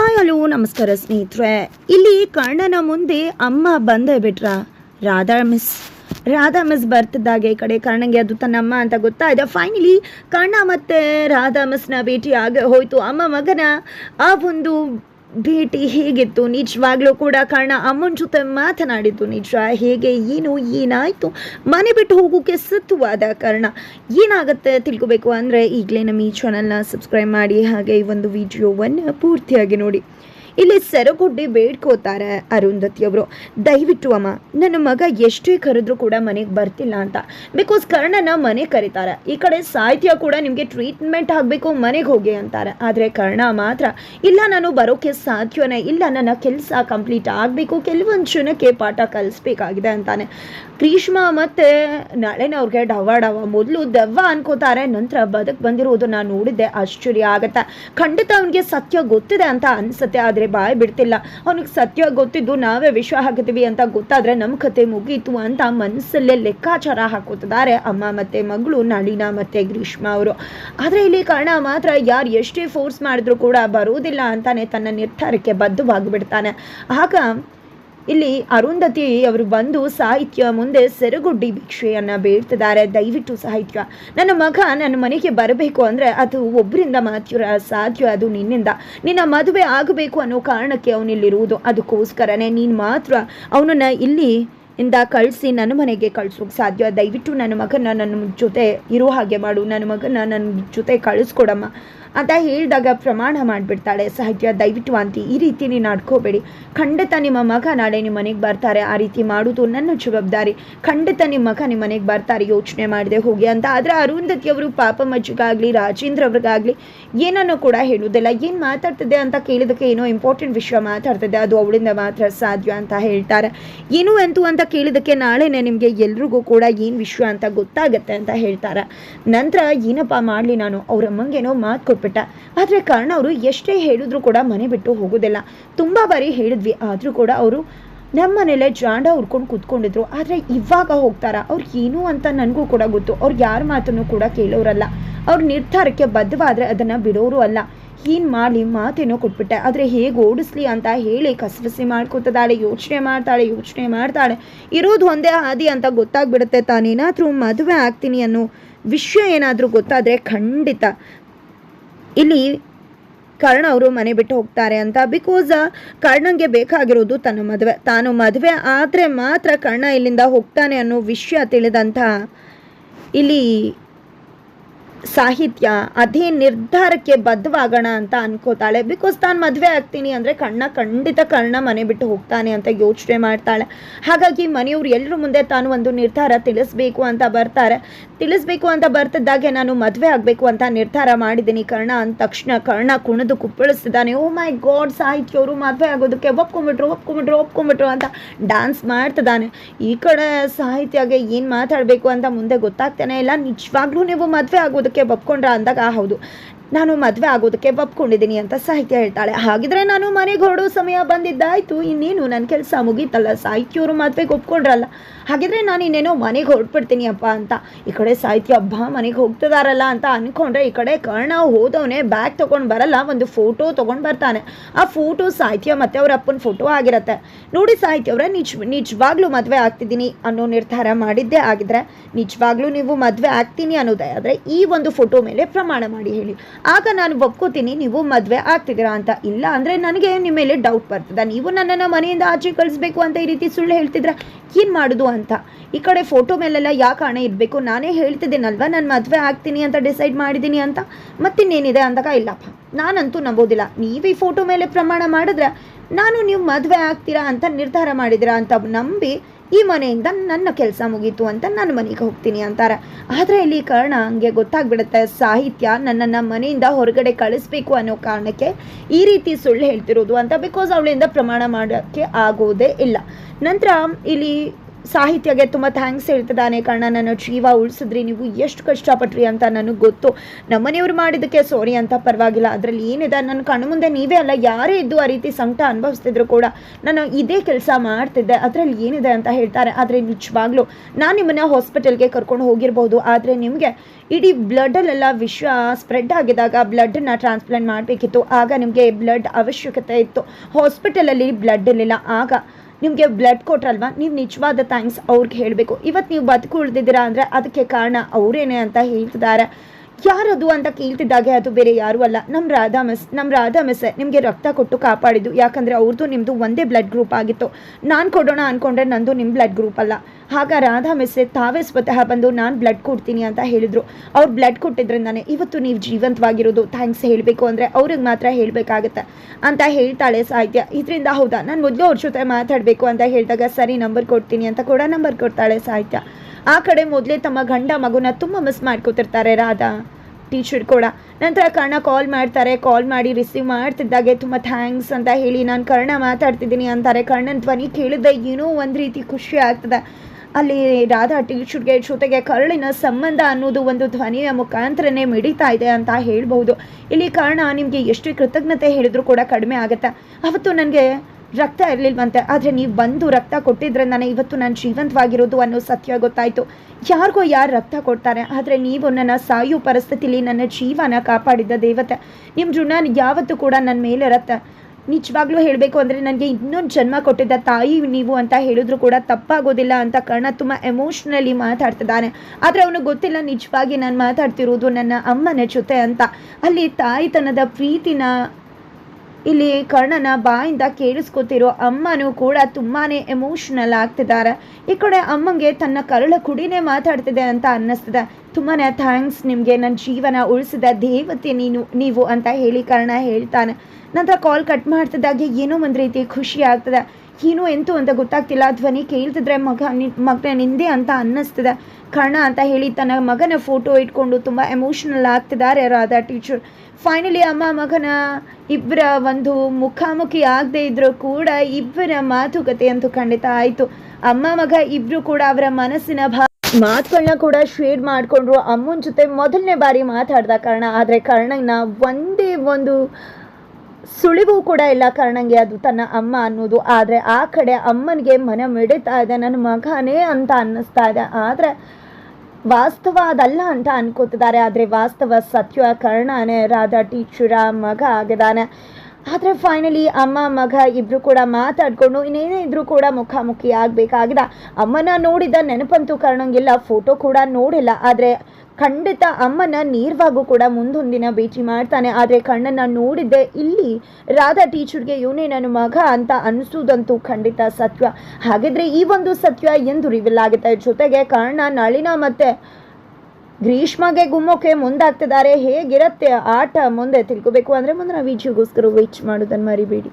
Hi hello ನಮಸ್ಕಾರ ಸ್ನೇಹಿತರೆ. ಇಲ್ಲಿ ಕರ್ಣನ ಮುಂದೆ ಅಮ್ಮ ಬಂದೇ ಬಿಟ್ರ. ರಾಧಾ ಮಿಸ್. ರಾಧಾ ಮಿಸ್ ಬರ್ತಿದ್ದಾಗೆ ಈ ಕಡೆ ಕರ್ಣಂಗೆ ಅದು ತನ್ನ ಅಮ್ಮ ಅಂತ ಗೊತ್ತಾಯಿದೆ ಫೈನಲಿ ಕರ್ಣ ಮತ್ತು ರಾಧಾ ಮಿಸ್ನ ಭೇಟಿ ಆಗ ಹೋಯಿತು. ಅಮ್ಮ ಮಗನ ಆ ಒಂದು ಭೇಟಿ ಹೇಗಿತ್ತು? ನಿಜವಾಗ್ಲೂ ಕೂಡ ಕಾರಣ ಅಮ್ಮನ ಜೊತೆ ಮಾತನಾಡಿದ್ದು ನಿಜ. ಹೇಗೆ, ಏನು, ಏನಾಯಿತು? ಮನೆ ಬಿಟ್ಟು ಹೋಗೋಕ್ಕೆ ಸತ್ತುವಾದ ಕಾರಣ. ಏನಾಗುತ್ತೆ ತಿಳ್ಕೊಬೇಕು ಅಂದರೆ ಈಗಲೇ ನಮ್ಮ ಈ ಚಾನಲ್ನ ಸಬ್ಸ್ಕ್ರೈಬ್ ಮಾಡಿ ಹಾಗೆ ಈ ಒಂದು ವಿಡಿಯೋವನ್ನು ಪೂರ್ತಿಯಾಗಿ ನೋಡಿ. ಇಲ್ಲಿ ಸೆರಗುಡ್ಡಿ ಬೇಡ್ಕೋತಾರೆ ಅರುಂಧತಿಯವರು ದಯವಿಟ್ಟು ಅಮ್ಮ, ನನ್ನ ಮಗ ಎಷ್ಟೇ ಕರೆದ್ರೂ ಕೂಡ ಮನೆಗೆ ಬರ್ತಿಲ್ಲ ಅಂತ. ಬಿಕಾಸ್ ಕರ್ಣನ ಮನೆ ಕರೀತಾರೆ. ಈ ಕಡೆ ಸಾಹಿತ್ಯ ಕೂಡ ನಿಮಗೆ ಟ್ರೀಟ್ಮೆಂಟ್ ಆಗಬೇಕು, ಮನೆಗೆ ಹೋಗಿ ಅಂತಾರೆ. ಆದರೆ ಕರ್ಣ ಮಾತ್ರ, ಇಲ್ಲ ನಾನು ಬರೋಕ್ಕೆ ಸಾಧ್ಯವೇ ಇಲ್ಲ, ನನ್ನ ಕೆಲಸ ಕಂಪ್ಲೀಟ್ ಆಗಬೇಕು, ಕೆಲವೊಂದು ಜನಕ್ಕೆ ಪಾಠ ಕಲಿಸ್ಬೇಕಾಗಿದೆ ಅಂತಾನೆ. ಗ್ರೀಷ್ಮ ಮತ್ತೆ ನಾಳೆನ ಅವ್ರಿಗೆ ಡವ ಡವ ಮೊದಲು ದೆವ್ವ ಅನ್ಕೋತಾರೆ, ನಂತರ ಬದುಕು ಬಂದಿರುವುದು ನಾನು ನೋಡಿದ್ದೆ, ಆಶ್ಚರ್ಯ ಆಗುತ್ತೆ. ಖಂಡಿತ ಅವನಿಗೆ ಸತ್ಯ ಗೊತ್ತಿದೆ ಅಂತ ಅನ್ಸುತ್ತೆ, ಆದರೆ ಬಾಯ್ ಬಿಡ್ತಿಲ್ಲ. ಅವನಿಗೆ ಸತ್ಯ ಗೊತ್ತಿದ್ದು ನಾವೇ ವಿಶ್ವ ಹಾಕಿದ್ವಿ ಅಂತ ಗೊತ್ತಾದ್ರೆ ನಮ್ಮ ಕತೆ ಮುಗೀತು ಅಂತ ಮನಸ್ಸಲ್ಲೇ ಲೆಕ್ಕಾಚಾರ ಹಾಕೋತಿದ್ದಾರೆ ಅಮ್ಮ ಮತ್ತೆ ಮಗಳು, ನಳಿನ ಮತ್ತೆ ಗ್ರೀಷ್ಮ ಅವರು. ಆದರೆ ಇಲ್ಲಿ ಕಾರಣ ಮಾತ್ರ ಯಾರು ಎಷ್ಟೇ ಫೋರ್ಸ್ ಮಾಡಿದ್ರು ಕೂಡ ಬರುವುದಿಲ್ಲ ಅಂತಾನೆ ತನ್ನ ನಿರ್ಧಾರಕ್ಕೆ ಬದ್ಧವಾಗಿಬಿಡ್ತಾನೆ. ಆಗ ಇಲ್ಲಿ ಅರುಂಧತಿ ಅವರು ಬಂದು ಸಾಹಿತ್ಯ ಮುಂದೆ ಸೆರಗುಡ್ಡಿ ಭಿಕ್ಷೆಯನ್ನು ಬೀಳ್ತಿದ್ದಾರೆ ದಯವಿಟ್ಟು ಸಾಹಿತ್ಯ, ನನ್ನ ಮಗ ನನ್ನ ಮನೆಗೆ ಬರಬೇಕು ಅಂದರೆ ಅದು ಒಬ್ಬರಿಂದ ಮಾತ್ರ ಸಾಧ್ಯ, ಅದು ನಿನ್ನಿಂದ. ನಿನ್ನ ಮದುವೆ ಆಗಬೇಕು ಅನ್ನೋ ಕಾರಣಕ್ಕೆ ಅವನಿಲ್ಲಿರುವುದು ಅದಕ್ಕೋಸ್ಕರನೇ ನೀನು ಮಾತ್ರ ಅವನನ್ನ ಇಲ್ಲಿ ಇಂದ ಕಳಿಸಿ ನನ್ನ ಮನೆಗೆ ಕಳ್ಸೋಕೆ ಸಾಧ್ಯ, ದಯವಿಟ್ಟು ನನ್ನ ಮಗನ ನನ್ನ ಜೊತೆ ಇರೋ ಹಾಗೆ ಮಾಡು. ನನ್ನ ಮಗನ ನನ್ನ ಜೊತೆ ಕಳಿಸ್ಕೊಡಮ್ಮ. ಅಂತ ಹೇಳಿದಾಗ ಪ್ರಮಾಣ ಮಾಡಿಬಿಡ್ತಾಳೆ. ಸಹಜ ದಯವಿಟ್ಟು ಅಂತಿ ಈ ರೀತಿ ನೀನು ಆಡ್ಕೋಬೇಡಿ ಖಂಡಿತ ನಿಮ್ಮ ಮಗ ನಾಳೆ ನಿಮ್ಮ ಮನೆಗೆ ಬರ್ತಾರೆ. ಆ ರೀತಿ ಮಾಡೋದು ನನ್ನ ಜವಾಬ್ದಾರಿ. ಖಂಡಿತ ನಿಮ್ಮ ಮಗ ನಿಮ್ಮ ಮನೆಗೆ ಬರ್ತಾರೆ, ಯೋಚನೆ ಮಾಡಿದೆ ಹೋಗಿ ಅಂತ. ಆದರೆ ಅರುಂಧತಿಯವರು ಪಾಪ ಮಜ್ಜಿಗಾಗಲಿ ರಾಜೇಂದ್ರ ಅವ್ರಿಗಾಗಲಿ ಏನನ್ನು ಕೂಡ ಹೇಳುವುದಿಲ್ಲ. ಏನು ಮಾತಾಡ್ತದೆ ಅಂತ ಕೇಳಿದಕ್ಕೆ ಏನೋ ಇಂಪಾರ್ಟೆಂಟ್ ವಿಷಯ ಮಾತಾಡ್ತದೆ. ಅದು ಅವಳಿಂದ ಮಾತ್ರ ಸಾಧ್ಯ ಅಂತ ಹೇಳ್ತಾರೆ. ಏನು ಅಂತು ಅಂತ ಕೇಳಿದಕ್ಕೆ ನಾಳೆನೇ ನಿಮಗೆ ಎಲ್ರಿಗೂ ಕೂಡ ಏನು ವಿಷಯ ಅಂತ ಗೊತ್ತಾಗುತ್ತೆ ಅಂತ ಹೇಳ್ತಾರೆ. ನಂತರ, ಏನಪ್ಪ ಮಾಡಲಿ ನಾನು? ಅವ್ರ ಅಮ್ಮಂಗೇನೋ ಮಾತು ಕೊಟ್ಬಿಟ್ಟೆ ಆದರೆ ಕಾರಣ ಅವರು ಎಷ್ಟೇ ಹೇಳಿದ್ರು ಕೂಡ ಮನೆ ಬಿಟ್ಟು ಹೋಗೋದಿಲ್ಲ. ತುಂಬ ಬಾರಿ ಹೇಳಿದ್ವಿ, ಆದರೂ ಕೂಡ ಅವರು ನಮ್ಮ ಮನೇಲೆ ಜಾಂಡ ಹುರ್ಕೊಂಡು ಕೂತ್ಕೊಂಡಿದ್ರು. ಆದರೆ ಇವಾಗ ಹೋಗ್ತಾರ? ಅವ್ರು ಏನು ಅಂತ ನನಗೂ ಕೂಡ ಗೊತ್ತು. ಅವ್ರು ಯಾರ ಮಾತನ್ನು ಕೂಡ ಕೇಳೋರಲ್ಲ. ಅವ್ರ ನಿರ್ಧಾರಕ್ಕೆ ಬದ್ಧವಾದರೆ ಅದನ್ನು ಬಿಡೋರು ಅಲ್ಲ. ಏನು ಮಾಡಲಿ, ಮಾತೇನೋ ಕೊಟ್ಬಿಟ್ಟೆ. ಆದರೆ ಹೇಗೆ ಓಡಿಸ್ಲಿ ಅಂತ ಹೇಳಿ ಕಸರಸಿ ಮಾಡ್ಕೊತದಾಳೆ, ಯೋಚನೆ ಮಾಡ್ತಾಳೆ ಯೋಚನೆ ಮಾಡ್ತಾಳೆ. ಇರೋದು ಒಂದೇ ಹಾದಿ ಅಂತ ಗೊತ್ತಾಗ್ಬಿಡುತ್ತೆ ತಾನೇನಾದರೂ ಮದುವೆ ಆಗ್ತೀನಿ ಅನ್ನೋ ವಿಷಯ ಏನಾದರೂ ಗೊತ್ತಾದರೆ ಖಂಡಿತ ಇಲ್ಲಿ ಕರ್ಣ ಅವರು ಮನೆ ಬಿಟ್ಟು ಹೋಗ್ತಾರೆ ಅಂತ ಬಿಕಾಸ್ ಕರ್ಣಂಗೆ ಬೇಕಾಗಿರೋದು ತನ್ನ ಮದುವೆ. ತಾನು ಮದುವೆ ಆದರೆ ಮಾತ್ರ ಕರ್ಣ ಇಲ್ಲಿಂದ ಹೋಗ್ತಾನೆ ಅನ್ನೋ ವಿಷಯ ತಿಳಿದಂಥ ಇಲ್ಲಿ ಸಾಹಿತ್ಯ ಅದೇ ನಿರ್ಧಾರಕ್ಕೆ ಬದ್ಧವಾಗೋಣ ಅಂತ ಅನ್ಕೋತಾಳೆ. ಬಿಕಾಸ್ ತಾನು ಮದುವೆ ಆಗ್ತೀನಿ ಅಂದರೆ ಕಣ್ಣ ಖಂಡಿತ ಕರ್ಣ ಮನೆ ಬಿಟ್ಟು ಹೋಗ್ತಾನೆ ಅಂತ ಯೋಚನೆ ಮಾಡ್ತಾಳೆ. ಹಾಗಾಗಿ ಮನೆಯವ್ರು ಎಲ್ಲರ ಮುಂದೆ ತಾನು ಒಂದು ನಿರ್ಧಾರ ತಿಳಿಸ್ಬೇಕು ಅಂತ ಬರ್ತಾರೆ. ತಿಳಿಸ್ಬೇಕು ಅಂತ ಬರ್ತಿದ್ದಾಗೆ ನಾನು ಮದುವೆ ಆಗಬೇಕು ಅಂತ ನಿರ್ಧಾರ ಮಾಡಿದ್ದೀನಿ ಕರ್ಣ ಅಂದ ತಕ್ಷಣ ಕರ್ಣ ಕುಣಿದು ಕುಪ್ಪಳಿಸ್ತಿದ್ದಾನೆ. ಓ ಮೈ ಗಾಡ್ ಸಾಹಿತ್ಯವರು ಮದುವೆ ಆಗೋದಕ್ಕೆ ಒಪ್ಕೊಂಬಿಟ್ರು ಒಪ್ಕೊಂಬಿಟ್ರು ಒಪ್ಕೊಂಬಿಟ್ರು ಅಂತ ಡ್ಯಾನ್ಸ್ ಮಾಡ್ತಿದ್ದಾನೆ. ಈ ಕಡೆ ಸಾಹಿತ್ಯಗೆ ಏನು ಮಾತಾಡಬೇಕು ಅಂತ ಮುಂದೆ ಗೊತ್ತಾಗ್ತಾನೆ ಇಲ್ಲ. ನಿಜವಾಗ್ಲೂ ನೀವು ಮದುವೆ ಆಗೋದಕ್ಕೆ ಒಪ್ಕೊಂಡ್ರ ಅಂದಾಗ ಹೌದು. ನಾನು ಮದುವೆ ಆಗೋದಕ್ಕೆ ಒಪ್ಕೊಂಡಿದ್ದೀನಿ ಅಂತ ಸಾಹಿತ್ಯ ಹೇಳ್ತಾಳೆ. ಹಾಗಿದ್ರೆ ನಾನು ಮನೆಗೆ ಹೊರಡೋ ಸಮಯ ಬಂದಿದ್ದಾಯ್ತು. ಇನ್ನೇನು ನನ್ನ ಕೆಲಸ ಮುಗೀತಲ್ಲ. ಸಾಹಿತ್ಯವರು ಮದುವೆಗೆ ಒಪ್ಕೊಂಡ್ರಲ್ಲ. ಹಾಗಿದ್ರೆ ನಾನು ಇನ್ನೇನೋ ಮನೆಗೆ ಹೊರಟ್ಬಿಡ್ತೀನಿ ಅಪ್ಪ ಅಂತ. ಈ ಕಡೆ ಸಾಹಿತ್ಯ ಹಬ್ಬ ಮನೆಗೆ ಹೋಗ್ತಿದಾರಲ್ಲ ಅಂತ ಅಂದ್ಕೊಂಡ್ರೆ ಈ ಕಡೆ ಕರ್ಣ ಹೋದವನೇ ಬ್ಯಾಗ್ ತೊಗೊಂಡು ಬರಲ್ಲ. ಒಂದು ಫೋಟೋ ತೊಗೊಂಡು ಬರ್ತಾನೆ. ಆ ಫೋಟೋ ಸಾಹಿತ್ಯ ಮತ್ತು ಅವ್ರ ಅಪ್ಪನ ಫೋಟೋ ಆಗಿರತ್ತೆ. ನೋಡಿ ಸಾಹಿತ್ಯ ಅವರೇ ನಿಜ ನಿಜವಾಗ್ಲೂ ಮದುವೆ ಆಗ್ತಿದ್ದೀನಿ ಅನ್ನೋ ನಿರ್ಧಾರ ಮಾಡಿದ್ದೇ. ಆಗಿದ್ರೆ ನಿಜವಾಗ್ಲೂ ನೀವು ಮದುವೆ ಆಗ್ತೀನಿ ಅನ್ನೋದೇ ಆದರೆ ಈ ಒಂದು ಫೋಟೋ ಮೇಲೆ ಪ್ರಮಾಣ ಮಾಡಿ ಹೇಳಿ. ಆಗ ನಾನು ಒಪ್ಕೋತೀನಿ, ನೀವು ಮದುವೆ ಆಗ್ತಿದ್ದೀರಾ ಅಂತ. ಇಲ್ಲ ಅಂದರೆ ನನಗೆ ನಿಮ್ಮ ಮೇಲೆ ಡೌಟ್ ಬರ್ತದೆ. ನೀವು ನನ್ನನ್ನು ಮನೆಯಿಂದ ಆಚೆ ಕಳಿಸ್ಬೇಕು ಅಂತ ಈ ರೀತಿ ಸುಳ್ಳು ಹೇಳ್ತಿದ್ರೆ ಏನು ಮಾಡೋದು ಅಂತ. ಈ ಕಡೆ ಫೋಟೋ ಮೇಲೆಲ್ಲ ಯಾಕೆ ಹಣ ಇರಬೇಕು ನಾನೇ ಹೇಳ್ತಿದ್ದೀನಲ್ವ, ನಾನು ಮದುವೆ ಆಗ್ತೀನಿ ಅಂತ ಡಿಸೈಡ್ ಮಾಡಿದ್ದೀನಿ ಅಂತ? ಮತ್ತಿನ್ನೇನಿದೆ ಅಂದಾಗ, ಇಲ್ಲಪ್ಪ, ನಾನಂತೂ ನಂಬೋದಿಲ್ಲ. ನೀವು ಈ ಫೋಟೋ ಮೇಲೆ ಪ್ರಮಾಣ ಮಾಡಿದ್ರೆ, ನಾನು ನೀವು ಮದುವೆ ಆಗ್ತೀರಾ ಅಂತ ನಿರ್ಧಾರ ಮಾಡಿದಿರಾ ಅಂತ ನಂಬಿ ಈ ಮನೆಯಿಂದ ನನ್ನ ಕೆಲಸ ಮುಗೀತು ಅಂತ ನನ್ನ ಮನೆಗೆ ಹೋಗ್ತೀನಿ ಅಂತಾರೆ. ಆದರೆ ಇಲ್ಲಿ ಕಾರಣ ಹಂಗೆ ಗೊತ್ತಾಗ್ಬಿಡುತ್ತೆ. ಸಾಹಿತ್ಯ ನನ್ನನ್ನು ಮನೆಯಿಂದ ಹೊರಗಡೆ ಕಳಿಸ್ಬೇಕು ಅನ್ನೋ ಕಾರಣಕ್ಕೆ ಈ ರೀತಿ ಸುಳ್ಳು ಹೇಳ್ತಿರೋದು ಅಂತ ಬಿಕಾಸ್ ಅವಳಿಂದ ಪ್ರಮಾಣ ಮಾಡೋಕ್ಕೆ ಆಗೋದೇ ಇಲ್ಲ. ನಂತರ ಇಲ್ಲಿ ಸಾಹಿತ್ಯಗೆ ತುಂಬ ಥ್ಯಾಂಕ್ಸ್ ಹೇಳ್ತಿದ್ದಾನೆ. ಕಾರಣ, ನನ್ನ ಜೀವ ಉಳಿಸಿದ್ರಿ, ನೀವು ಎಷ್ಟು ಕಷ್ಟಪಟ್ರಿ ಅಂತ ನನಗೆ ಗೊತ್ತು. ನಮ್ಮನೆಯವ್ರು ಮಾಡಿದ್ದಕ್ಕೆ ಸಾರಿ ಅಂತ ಪರವಾಗಿಲ್ಲ. ಅದರಲ್ಲಿ ಏನಿದೆ, ನನ್ನ ಕಣ್ಣು ಮುಂದೆ ನೀವೇ ಅಲ್ಲ, ಯಾರೇ ಇದ್ದು ಆ ರೀತಿ ಸಂಕಟ ಅನುಭವಿಸ್ತಿದ್ರು ಕೂಡ ನಾನು ಇದೇ ಕೆಲಸ ಮಾಡ್ತಿದ್ದೆ. ಅದರಲ್ಲಿ ಏನಿದೆ ಅಂತ ಹೇಳ್ತಾರೆ. ಆದರೆ ನಿಜವಾಗ್ಲೂ ನಾನು ನಿಮ್ಮನ್ನ ಹಾಸ್ಪಿಟಲ್ಗೆ ಕರ್ಕೊಂಡು ಹೋಗಿರ್ಬೋದು. ಆದರೆ ನಿಮಗೆ ಇಡೀ ಬ್ಲಡ್ಡಲ್ಲೆಲ್ಲ ವಿಷ ಸ್ಪ್ರೆಡ್ ಆಗಿದಾಗ ಬ್ಲಡ್ಡನ್ನು ಟ್ರಾನ್ಸ್ಪ್ಲಾಂಟ್ ಮಾಡಬೇಕಿತ್ತು. ಆಗ ನಿಮಗೆ ಬ್ಲಡ್ ಅವಶ್ಯಕತೆ ಇತ್ತು. ಹಾಸ್ಪಿಟಲಲ್ಲಿ ಬ್ಲಡ್ ಇರಲಿಲ್ಲ. ಆಗ ನಿಮಗೆ ಬ್ಲಡ್ ಕೊಟ್ರಲ್ವಾ? ನೀವು ನಿಜವಾದ ಥ್ಯಾಂಕ್ಸ್ ಅವ್ರಿಗೆ ಹೇಳಬೇಕು. ಇವತ್ತು ನೀವು ಬದುಕು ಉಳಿದಿದ್ದೀರಾ ಅಂದರೆ ಅದಕ್ಕೆ ಕಾರಣ ಅವರೇನೆ ಅಂತ ಹೇಳ್ತಿದ್ದಾರೆ. ಯಾರದು ಅಂತ ಕೇಳ್ತಿದ್ದಾಗೆ ಅದು ಬೇರೆ ಯಾರೂ ಅಲ್ಲ. ನಮ್ಮ ರಾಧಾ ಮಿಸ್ ನಮ್ಮ ರಾಧಾ ಮಿಸ್ ನಿಮಗೆ ರಕ್ತ ಕೊಟ್ಟು ಕಾಪಾಡಿದ್ದು. ಯಾಕಂದರೆ ಅವ್ರದ್ದು ನಿಮ್ಮದು ಒಂದೇ ಬ್ಲಡ್ ಗ್ರೂಪ್ ಆಗಿತ್ತು. ನಾನು ಕೊಡೋಣ ಅಂದ್ಕೊಂಡ್ರೆ ನಂದು ನಿಮ್ಮ ಬ್ಲಡ್ ಗ್ರೂಪ್ ಅಲ್ಲ. ಆಗ ರಾಧಾ ಮಿಸ್ಸೆ ತಾವೇ ಸ್ವತಃ ಬಂದು ನಾನು ಬ್ಲಡ್ ಕೊಡ್ತೀನಿ ಅಂತ ಹೇಳಿದರು. ಅವ್ರು ಬ್ಲಡ್ ಕೊಟ್ಟಿದ್ರಿಂದಾನೆ ಇವತ್ತು ನೀವು ಜೀವಂತವಾಗಿರೋದು. ಥ್ಯಾಂಕ್ಸ್ ಹೇಳಬೇಕು ಅಂದರೆ ಅವ್ರಿಗೆ ಮಾತ್ರ ಹೇಳಬೇಕಾಗತ್ತೆ ಅಂತ ಹೇಳ್ತಾಳೆ ಸಾಹಿತ್ಯ. ಇದರಿಂದ ಹೌದಾ? ನಾನು ಮೊದಲು ಅವ್ರ ಜೊತೆ ಮಾತಾಡಬೇಕು ಅಂತ ಹೇಳಿದಾಗ ಸರಿ ನಂಬರ್ ಕೊಡ್ತೀನಿ ಅಂತ ಕೂಡ ನಂಬರ್ ಕೊಡ್ತಾಳೆ ಸಾಹಿತ್ಯ. ಆ ಕಡೆ ಮೊದಲೇ ತಮ್ಮ ಗಂಡ ಮಗುನ ತುಂಬ ಮಿಸ್ ಮಾಡ್ಕೋತಿರ್ತಾರೆ ರಾಧಾ. ಟೀಚರ್ ಕೂಡ. ನಂತರ ಕರ್ಣ ಕಾಲ್ ಮಾಡ್ತಾರೆ. ಕಾಲ್ ಮಾಡಿ ರಿಸೀವ್ ಮಾಡ್ತಿದ್ದಾಗೆ ತುಂಬ ಥ್ಯಾಂಕ್ಸ್ ಅಂತ ಹೇಳಿ ನಾನು ಕರ್ಣ ಮಾತಾಡ್ತಿದ್ದೀನಿ ಅಂತಾರೆ. ಕರ್ಣನ ಧ್ವನಿ ಕೇಳಿದ್ರೆ ಏನೋ ಒಂದು ರೀತಿ ಖುಷಿ ಆಗ್ತದೆ. ಅಲ್ಲಿ ರಾಧಾ ಟೀಚರ್ಗೆ ಜೊತೆಗೆ ಕರುಳಿನ ಸಂಬಂಧ ಅನ್ನೋದು ಒಂದು ಧ್ವನಿಯ ಮುಖಾಂತರನೇ ಮಿಡಿತಾ ಇದೆ ಅಂತ ಹೇಳ್ಬೋದು ಇಲ್ಲಿ ಕಾರಣ ನಿಮಗೆ ಎಷ್ಟು ಕೃತಜ್ಞತೆ ಹೇಳಿದ್ರು ಕೂಡ ಕಡಿಮೆ ಆಗುತ್ತೆ. ಅವತ್ತು ನನಗೆ ರಕ್ತ ಇರಲಿಲ್ವಂತೆ. ಆದರೆ ನೀವು ಬಂದು ರಕ್ತ ಕೊಟ್ಟಿದ್ರೆ ನಾನು ಇವತ್ತು ನಾನು ಜೀವಂತವಾಗಿರೋದು ಅನ್ನೋ ಸತ್ಯ ಗೊತ್ತಾಯಿತು. ಯಾರಿಗೋ ಯಾರು ರಕ್ತ ಕೊಡ್ತಾರೆ, ಆದರೆ ನೀವು ನನ್ನ ಸಾಯೋ ಪರಿಸ್ಥಿತಿಲಿ ನನ್ನ ಜೀವನ ಕಾಪಾಡಿದ್ದ ದೇವತೆ. ನಿಮ್ಮ ಋಣ ಯಾವತ್ತೂ ಕೂಡ ನನ್ನ ಮೇಲೆ ಇರತ್ತೆ. ನಿಜವಾಗ್ಲೂ ಹೇಳಬೇಕು ಅಂದರೆ ನನಗೆ ಇನ್ನೊಂದು ಜನ್ಮ ಕೊಟ್ಟಿದ್ದ ತಾಯಿ ನೀವು ಅಂತ ಹೇಳಿದ್ರು ಕೂಡ ತಪ್ಪಾಗೋದಿಲ್ಲ ಅಂತ ಕರ್ಣ ತುಂಬ ಎಮೋಷ್ನಲಿ ಮಾತಾಡ್ತಿದ್ದಾನೆ. ಆದರೆ ಅವನು ಗೊತ್ತಿಲ್ಲ ನಿಜವಾಗಿ ನಾನು ಮಾತಾಡ್ತಿರೋದು ನನ್ನ ಅಮ್ಮನ ಜೊತೆ ಅಂತ. ಅಲ್ಲಿ ತಾಯಿತನದ ಪ್ರೀತಿನ ಇಲ್ಲಿ ಕರ್ಣನ ಬಾಯಿಂದ ಕೇಳಿಸ್ಕೊತಿರೋ ಅಮ್ಮನೂ ಕೂಡ ತುಂಬಾ ಎಮೋಷ್ನಲ್ ಆಗ್ತಿದ್ದಾರೆ. ಈ ಕಡೆ ಅಮ್ಮಂಗೆ ತನ್ನ ಕರಳ ಕುಡಿನೇ ಮಾತಾಡ್ತಿದೆ ಅಂತ ಅನ್ನಿಸ್ತಿದೆ. ತುಂಬಾ ಥ್ಯಾಂಕ್ಸ್ ನಿಮಗೆ ನನ್ನ ಜೀವನ ಉಳಿಸಿದ ದೇವತೆ ನೀನು, ನೀವು ಅಂತ ಹೇಳಿ ಕರ್ಣ ಹೇಳ್ತಾನೆ. ನಂತರ ಕಾಲ್ ಕಟ್ ಮಾಡ್ತಿದ್ದಾಗೆ ಏನೋ ಒಂದು ರೀತಿ ಖುಷಿ ಆಗ್ತದೆ. ಏನೋ ಎಂತೂ ಅಂತ ಗೊತ್ತಾಗ್ತಿಲ್ಲ. ಧ್ವನಿ ಕೇಳ್ತಿದ್ರೆ ಮಗ ಮಗನ ನಿಂದೆ ಅಂತ ಅನ್ನಿಸ್ತಿದೆ. ಕರ್ಣ ಅಂತ ಹೇಳಿ ತನ್ನ ಮಗನ ಫೋಟೋ ಇಟ್ಕೊಂಡು ತುಂಬ ಎಮೋಷನಲ್ ಆಗ್ತಿದ್ದಾರೆ ರಾಧಾ ಟೀಚರ್ ಫೈನಲಿ ಅಮ್ಮ ಮಗನ ಇಬ್ಬರ ಒಂದು ಮುಖಾಮುಖಿ ಆಗದೆ ಇದ್ರೂ ಕೂಡ ಇಬ್ಬರ ಮಾತುಕತೆ ಅಂತೂ ಖಂಡಿತ ಆಯಿತು. ಅಮ್ಮ ಮಗ ಇಬ್ಬರು ಕೂಡ ಅವರ ಮನಸ್ಸಿನ ಭಾ ಮಾತುಗಳನ್ನ ಕೂಡ ಶೇರ್ ಮಾಡಿಕೊಂಡ್ರು. ಅಮ್ಮನ ಜೊತೆ ಮೊದಲನೇ ಬಾರಿ ಮಾತಾಡ್ದ ಕಾರಣ. ಆದರೆ ಕರ್ಣನ ಒಂದೇ ಒಂದು ಸುಳಿವು ಕೂಡ ಇಲ್ಲ ಕಾರಣಂಗೆ ಅದು ತನ್ನ ಅಮ್ಮ ಅನ್ನೋದು. ಆದರೆ ಆ ಕಡೆ ಅಮ್ಮನಿಗೆ ಮನ ಮಿಡಿತಾ ಇದೆ. ನನ್ನ ಮಗನೇ ಅಂತ ಅನ್ನಿಸ್ತಾ ಇದೆ. ಆದರೆ ವಾಸ್ತವ ಅದಲ್ಲ ಅಂತ ಅನ್ಕೋತಿದ್ದಾರೆ. ಆದರೆ ವಾಸ್ತವ ಸತ್ಯ. ಕರ್ಣನೇ, ರಾಧಾ ಟೀಚರ ಮಗ ಆಗಿದ್ದಾನೆ. ಆದರೆ ಫೈನಲಿ ಅಮ್ಮ, ಮಗ ಇಬ್ಬರು ಕೂಡ ಮಾತಾಡ್ಕೊಂಡು ಇನ್ನೇನೇ ಇದ್ರೂ ಕೂಡ ಮುಖಾಮುಖಿ ಆಗಬೇಕಾಗಿದೆ ಅಮ್ಮನ ನೋಡಿದ ನೆನಪಂತೂ ಕಾರಣಂಗಿಲ್ಲ. ಫೋಟೋ ಕೂಡ ನೋಡಿಲ್ಲ. ಆದರೆ ಖಂಡಿತ ಅಮ್ಮನ ನೇರವಾಗೂ ಕೂಡ ಮುಂದೊಂದಿನ ಭೇಟಿ ಮಾಡ್ತಾನೆ. ಆದರೆ ಕಣ್ಣನ್ನು ನೋಡಿದ್ದೆ, ಇಲ್ಲಿ ರಾಧಾ ಟೀಚರ್ಗೆ ಇವನೇ ನನ್ನ ಮಗ ಅಂತ ಅನಿಸೋದಂತೂ ಖಂಡಿತ ಸತ್ಯ ಹಾಗಿದ್ರೆ ಈ ಒಂದು ಸತ್ಯ ಎಂದು ರಿವೀಲ್ ಆಗುತ್ತೆ. ಜೊತೆಗೆ ಕರ್ಣ, ನಳಿನ ಮತ್ತೆ ಗ್ರೀಷ್ಮಗೆ ಗುಮ್ಮೋಕೆ ಮುಂದಾಗ್ತಿದ್ದಾರೆ. ಹೇಗಿರುತ್ತೆ ಆಟ ಮುಂದೆ ತಿಳ್ಕೊಬೇಕು. ಅಂದರೆ ನಾವು ವಿಡಿಯೋಗೋಸ್ಕರ ವೇಚ್ ಮಾಡೋದನ್ನು ಮರಿಬೇಡಿ.